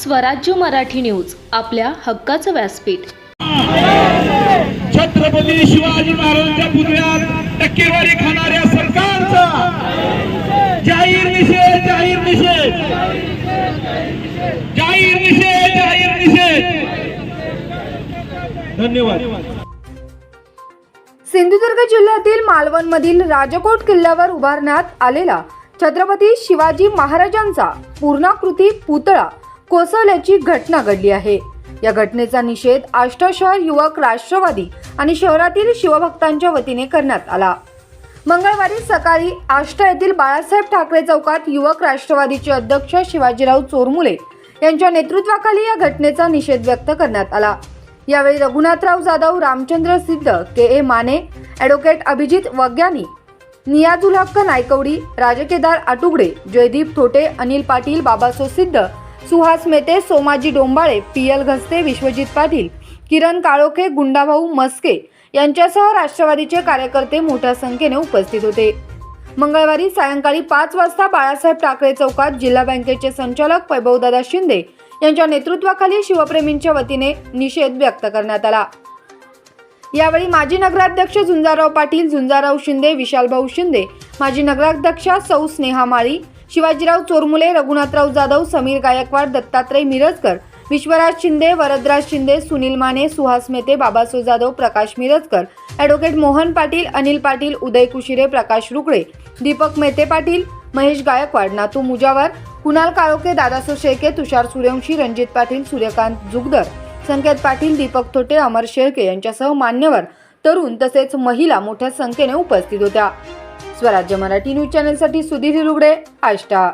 स्वराज्य मराठी न्यूज आपल्या हक्काचं व्यासपीठ. छत्रपती शिवाजी महाराजांच्या पुतळ्यात टक्केवारी खाणाऱ्या सरकारचा. जाहीर निषेध जाहीर निषेध. जाहीर निषेध जाहीर निषेध. धन्यवाद. सिंधुदुर्ग जिल्ह्यातील मालवणमधील राजकोट किल्ल्यावर उभारण्यात आलेला छत्रपती शिवाजी महाराजांचा पूर्णाकृती पुतळा कोसळल्याची घटना घडली आहे. या घटनेचा निषेध आष्टा शहर युवक राष्ट्रवादी आणि शहरातील शिवभक्तांच्या वतीने करण्यात आला. मंगळवारी सकाळी आष्टा येथील बाळासाहेब ठाकरे चौकात युवक राष्ट्रवादीचे अध्यक्ष शिवाजीराव चोरमुले यांच्या नेतृत्वाखाली या घटनेचा निषेध व्यक्त करण्यात आला. यावेळी Raghunathrao Jadhav Ramchandra Siddh K A Mane advocate Abhijit Vagyani Niyajul Haq Naikwadi Rajkedar आटुगडे Jaydeep Thote Anil Patil Babaso Siddh Suhas Mete Somaji Dombale P L Ghaste Vishwajit Patil Kiran Kalokhe Gundabhau Maske यांच्यासह राष्ट्रवादीचे कार्यकर्ते मोठ्या संख्येने उपस्थित होते. मंगळवारी सायंकाळी पाच वाजता बाळासाहेब ठाकरे चौकात जिल्हा बँकेचे संचालक वैभवदादा शिंदे यांच्या नेतृत्वाखाली शिवप्रेमींच्या वतीने निषेध व्यक्त करण्यात आला. यावेळी माजी नगराध्यक्ष झुंजाराव पाटील झुंजाराव शिंदे विशालभाऊ शिंदे माजी नगराध्यक्षा सौ स्नेहा माळी शिवाजीराव चोरमुले रघुनाथराव जाधव समीर गायकवाड दत्तात्रय मिरजकर विश्वराज शिंदे वरदराज शिंदे सुनील माने सुहास मेते बाबासो जाधव प्रकाश मिरजकर ॲडव्होकेट मोहन पाटील अनिल पाटील उदय कुशिरे प्रकाश रुकडे दीपक मेते पाटील महेश गायकवाड नातू मुजावर कुणाल काळोके दादासो शेळके तुषार सूर्यवंशी रणजित पाटील सूर्यकांत जुगदर. संकेत पाटील दीपक थोटे अमर शेळके यांच्यासह मान्यवर तरुण तसेच महिला मोठ्या संख्येने उपस्थित होत्या. स्वराज्य मराठी न्यूज चॅनेलसाठी सुधीर हिरुगडे आष्टा.